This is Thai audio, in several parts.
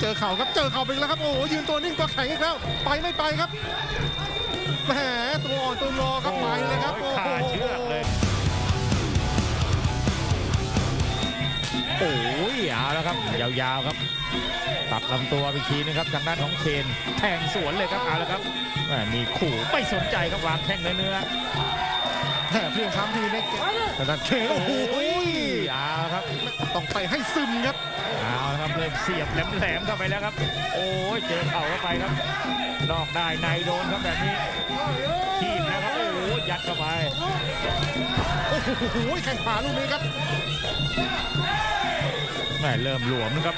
เจอเข่าครับเจอเข่าไปอีกแล้วครับโอ้โหยืนตัวนิ่งตัวแข็งอีกแล้วไปไม่ไปครับแหมตัวอ่อนตัวรอครับไปเลยครับโอ้ขาโหเชือกเลย โอ้ยเอาแล้วครับยาวๆครับ ตัดลำตัวไปทีนึงครับทางด้านของเคนแทงสวนเลยครับเอาแล้วครับแหม่มีขู่ไม่สนใจครับวางแข้งเนื้อแหมเพียงช้ำทีในแต่นั้นเคๆโอ้โหเอาแล้วครับ ต้องไปให้ซึมครับเอาละ ครับเริ่มเสียบแหลมๆเข้าไปแล้วครับ โอ้ยเจอเข่าเข้าไปครับ นอกได้ในโดนครับแบบนี้ทีมนะครับโอ้โหยัดเข้าไปโอ้โหแข่งขวาลูกนี้ครับแม่เริ่มหลวมนะครับ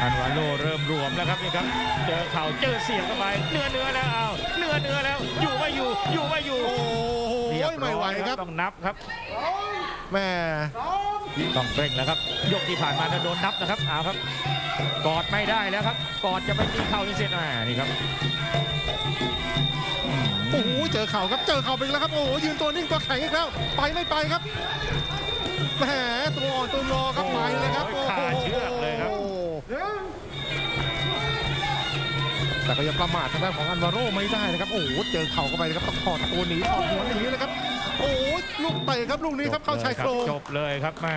อันวาโลเริ่มหลวมแล้วครับนี่ครับเจอเข่าเจอเสียบเข้าไปเนื้อเนื้อแล้วเอาเนื้อเนื้อแล้วอยู่ไม่อยู่อยู่ไม่อยู่โอ้โหเรียบไม่ไหวร้อยครับต้องนับครับแม่ ต้องเร่งแล้วครับ ยกที่ผ่านมาจะโดนนับนะครับเอาครับ กอดไม่ได้แล้วครับ กอดจะไปตีเข่านี่เสร็จอ่านี่ครับอืมโอ้โหเจอเข่าครับเจอเข่าไปอีกแล้วครับโอ้โหยืนตัวนิ่งตัวแข็งอีกแล้วไปไม่ไปครับแหมตัวอ่อนตัวรอครับไปเลยครับโอ้โหขาเชือกเลยครับ แต่ก็ยังประมาททางด้านของอันวาโรไม่ได้นะครับ โอ้โห เจอเข่าเข้าไปนะครับต้องถอดตัวหนีถอดหัวหนีเลยครับ โอ้โหลูกเตะครับลูกนี้ครับเข้าชายโครงจบเลยครับแม่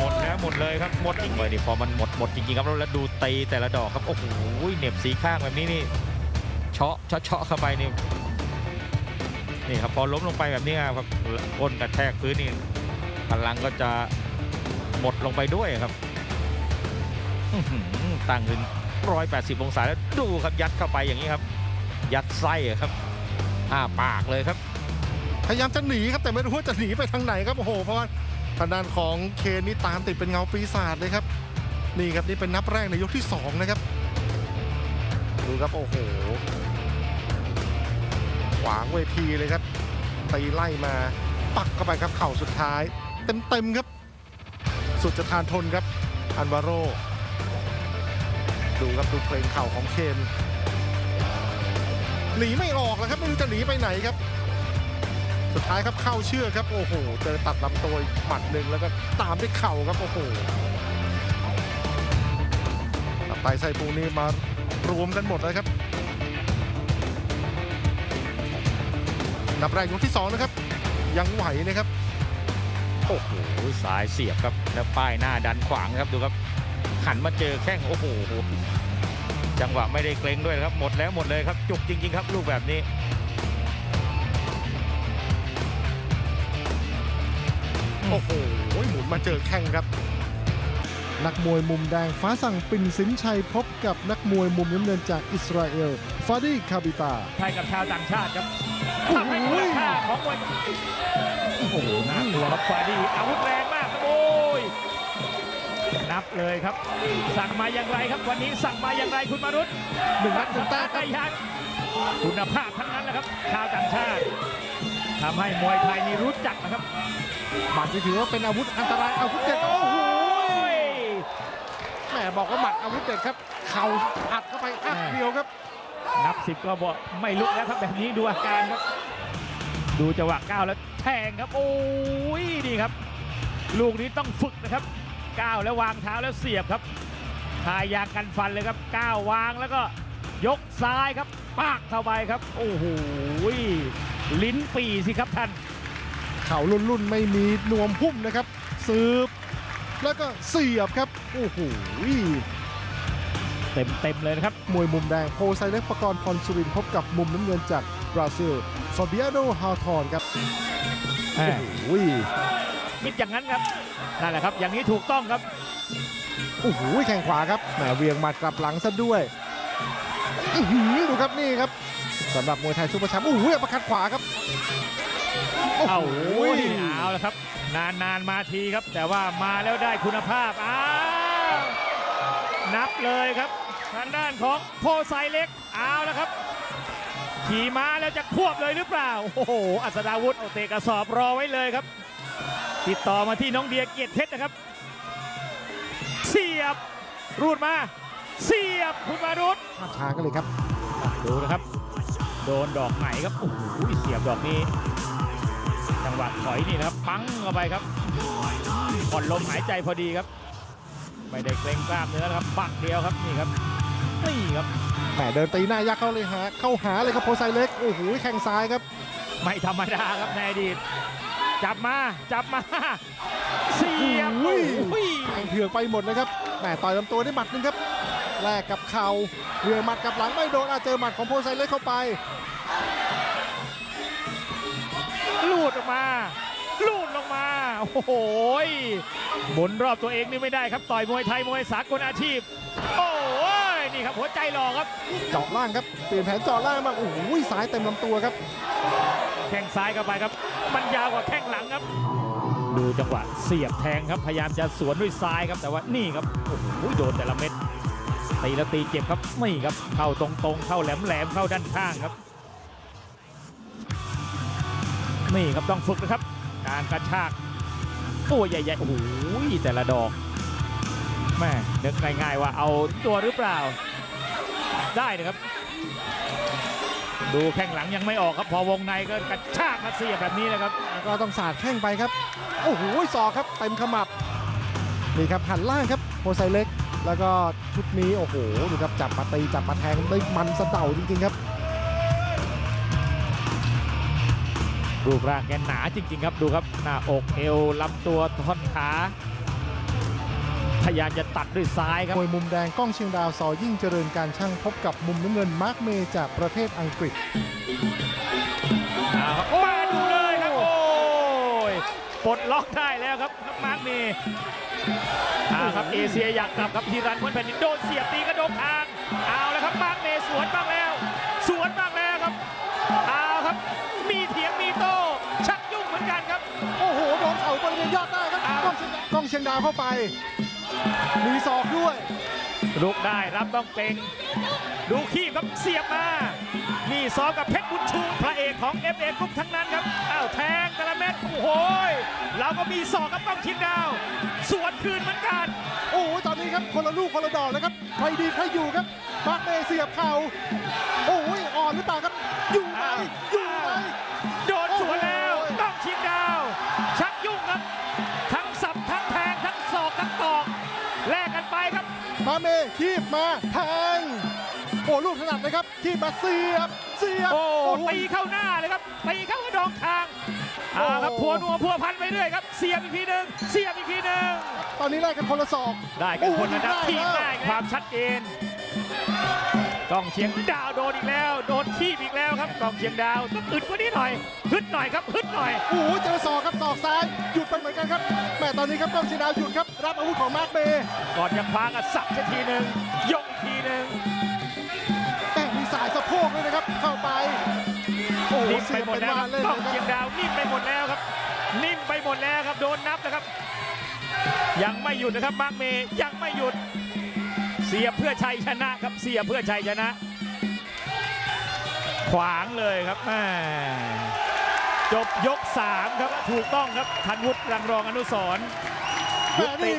หมดแล้วหมดเลยครับหมดจริงเลยนี่พอมันหมดหมดจริงๆครับแล้วดูตีแต่ละดอกครับโอ้โหเหน็บสีข้างแบบนี้นี่เชาะเชาะเชาะเข้าไปนี่นี่ครับพอล้มลงไปแบบนี้ครับก้นกระแทกพื้นนี่พลังก็จะหมดลงไปด้วยครับอื้อหือตั้งขึ้น 180 องศาแล้วดูครับยัดเข้าไปอย่างนี้ครับ ยัดไส้ครับอ้าปากเลยครับ พยายามจะหนีครับแต่ไม่รู้ว่าจะหนีไปทางไหนครับโอ้โหเพราะว่าทางด้านของเคนนี่ตามติดเป็นเงาปีศาจเลยครับ นี่ครับนี่เป็นนับแรกในยกที่สองนะครับดูครับโอ้โหขวางเวทีเลยครับตีไล่มาปักเข้าไปครับเข่าสุดท้าย เต็มๆครับ สุดจะทานทนครับอันวาโร ดูครับดูเพลงเข่าของเคนหนีไม่ออกแล้วครับไม่รู้จะหนีไปไหนครับ สุดท้ายครับเข้าเชื่อกครับโอ้โหเจอตัดลำตัวหมัดหนึ่งแล้วก็ตามด้วยเข่าครับโอ้โหตับไตไส้พุงนี่มารวมกันหมดเลยครับนับแรกยกที่สองนะครับ ยังไหวนะครับ โอ้โหสายเสียบครับแล้วป้ายหน้าดันขวางครับดูครับ หันมาเจอแข้งโอ้โหจังหวะไม่ได้เกรงด้วยครับหมดแล้วหมดเลยครับจุกจริง ๆ ครับลูกแบบนี้โอ้โหหมุนมาเจอแข้งครับ นักมวยมุมแดงฟ้าสั่งปิ่นสินชัยพบกับนักมวยมุมน้ำเงินจากอิสราเอลฟาดีคาบิตาไทยกับชาวต่างชาติครับโอ้โหทำให้มูลค่าของมวยโอ้โหน่ากลัวครับฟาดีอาวุธแรงมากครับโอ้ย นับเลยครับ สั่งมาอย่างไรครับวันนี้สั่งมาอย่างไรคุณมารุตหนึ่งนัดหนึ่งแต้มคไต้รับยันคุณภาพทั้งนั้นแหละครับชาวต่างชาติทำให้มวยไทยนี่รู้จักนะครับหมัดนี่ถือว่าเป็นอาวุธอันตรายอาวุธเด็ดโอ้โหแหมบอกว่าหมัดอาวุธเด็ดครับเข่าอัดเข้าไปอัดเดียวครับ นับสิบก็บอกไม่ลุกแล้วครับแบบนี้ดูอาการครับ ดูจังหวะก้าวแล้วแทงครับ โอ้ยดีครับ ลูกนี้ต้องฝึกนะครับ ก้าวแล้ววางเท้าแล้วเสียบครับทายางกันฟันเลยครับก้าววางแล้วก็ยกซ้ายครับปากเข้าไปครับ โอ้โหลิ้นปีสิครับท่านเข่ารุ่นๆไม่มีนวมพุ่มนะครับสืบ แล้วก็เสียบครับโอ้โหเต็มเต็มๆเลยนะครับ มวยมุมแดงโพไซเล็กประกรณ์พรสุรินทร์พบกับมุมน้ำเงินจากบราซิลฟาเบียโดฮาทอนครับแหม่โอ้โหคิดอย่างนั้นครับ นั่นแหละครับ อย่างนี้ถูกต้องครับ โอ้โหแข่งขวาครับแหมเวียงหมัดกลับหลังซะด้วยอื้อหือดูครับนี่ครับสำหรับมวยไทยซูเปอร์แชมป์โอ้โหประคัดขวาครับเอาโอ้โห เอาแล้วครับนานนานๆ มาทีครับ แต่ว่ามาแล้วได้คุณภาพ อ้าวนับเลยครับ ทางด้านของโพไซเล็ก เอาแล้วครับ ขี่ม้าแล้วจะควบเลยหรือเปล่า โอ้โห อัศดาวุธเอาเตะกระสอบรอไว้เลยครับ ติดต่อมาที่น้องเดียเกียรติเพชรนะครับ เสียบ รูดมา เสียบคุณมารุตภาพช้ากันเลยครับ ดูนะครับ โดนดอกไหนครับโอ้โหเสียบดอกนี้ จังหวะถอยนี่นะครับ ปังเข้าไปครับผ่อนลมหายใจพอดีครับ ไม่ได้เกรงกล้ามเนื้อนะครับปักเดียวครับนี่ครับนี่ครับแหมเดินตีหน้ายักษ์เข้าเลยหาเข้าหาเลยครับโพไซเล็กโอ้โหแข้งซ้ายครับ ไม่ธรรมดาครับในอดีต จับมาจับมาเสียบโอ้โอ้ยยแข้งเถือกไปหมดเลยครับแหมต่อยลำตัวได้หมัดหนึงครับแลกกับเข่าเรียงหมัดกับหลังไม่โดนอาเจอหมัดของโพไซเล็กเข้าไปลูดออกมาลูดลงมา โอ้โหยหมุนรอบตัวเองนี่ไม่ได้ครับ ต่อยมวยไทยมวยสากลอาชีพ โอ้ยนี่ครับหัวใจหล่อครับ เจาะล่างครับ เปลี่ยนแผนเจาะล่างมางโอ้โหซ้ายเต็มลำตัวครับ แข้งซ้ายเข้าไปครับ มันยาวกว่าแข้งหลังครับ ดูจังหวะเสียบแทงครับ พยายามจะสวนด้วยซ้ายครับ แต่ว่านี่ครับ โอ้โหโดนแต่ละเม็ด ตีแล้วตีเจ็บครับนี่ครับ เข้าตรงๆ เข้าแหลมๆ เข้าด้านข้างครับ นี่ครับต้องฝึกนะครับ การกระชากตัวใหญ่ๆ โอ้โหแต่ละดอก แม่นึกง่ายๆว่าเอาตัวหรือเปล่า ได้นะครับ ดูแข้งหลังยังไม่ออกครับพอวงในก็กระชากมาเสียบแบบนี้นะครับ ก็ต้องสาดแข้งไปครับ โอ้โหศอกครับเต็มขมับ นี่ครับหันล่างครับโพไซเล็ก แล้วก็ชุดนี้โอ้โหดูครับจับมาตีจับมาแทงได้มันสะเดาจริงๆครับ รูปร่างแกหนาจริง ๆ ครับดูครับหน้าอกเอวลำตัวท่อนขา พยายามจะตัดด้วยซ้ายครับมวยมุมแดงก้องเชียงดาวซอยิ่งเจริญการช่างพบกับมุมน้ำเงินมาร์คเมย์จากประเทศอังกฤษเอาครับมาดูเลยครับโอ้ยปลดล็อกได้แล้วครับมาร์คเมย์เอาครับเอเชียอยากกลับครับทีรันพ้นแผ่นดินโดนเสียบตีกระโดงทางเอาแล้วครับมาร์คเมย์สวนบ้างแล้ว สวนบ้างแล้วครับเอาครับมีเถียงมีโต้ชักยุ่งเหมือนกันครับโอ้โหโดนเข่าบริเวณยอดได้ครับอ้าวก้องเชียงก้องเชียงดาวเข้าไป มีศอกด้วย ลุกได้รับต้องเก่งดูขี้ครับเสียบมา นี่ซ้อมกับเพชรบุญชูพระเอกของ f อ Group ทั้งนั้นครับ อ้าวแทงแต่ละเม็ดโอ้โหยเราก็มีศอกกับต้องชิงดาว สวนคืนเหมือนกัน โอ้โหตอนนี้ครับคนละลูกคนละดอกเลยครับใครดีใครอยู่ครับมาร์คเมย์เสียบเข่าโอ้ยอ่อนหรือเปล่าครับ อยู่ไหมอ้าว อยู่ไหมโดนสวนแล้วโอ้โหต้องชิงดาว เมย์คีบมาแทงโอ้ลูกถนัดเลยครับคีบมาเสียบเสียบโอ้โหตีเข้าหน้าเลยครับตีเข้ากระดองคางโอ้เอาครับพัวนัวพัวพันไปเรื่อยครับเสียบอีกทีหนึ่งเสียบอีกทีหนึ่งตอนนี้แลกกันคนละศอกได้กันคนละนัดโอ้โหทีบได้ได้แล้วความชัดเจน กองเชียงดาวโดนอีกแล้ว โดนทีบอีกแล้วครับกองเชียงดาวต้องอึดกว่านี้หน่อยฮึดหน่อยครับฮึดหน่อยโอ้โหเจอศอกครับศอกซ้ายหยุดไปเหมือนกันครับแม่ตอนนี้ครับก้องเชียงดาวหยุดครับรับอาวุธของมาร์คเมย์ก่อนจะคว้ากันสับสักทีหนึ่งยกอีกทีหนึ่งแต่มีสายสะโพกด้วยนะครับ เข้าไปโอ้โหนิ่มเสีไปยบหมดเป็นแล้วว่าครับเล่นกเลองยเชียงครับดาวนิ่มไปหมดแล้วครับ นิ่มไปหมดแล้วครับโดนนับนะครับ ยังไม่หยุดนะครับมาร์คเมย์ยังไม่หยุด เสียเพื่อชัยชนะครับ เสียเพื่อชัยชนะ ขวางเลยครับแม่จบยก 3 ครับ ถูกต้องครับธันวุฒิรังรองอนุสรยุติ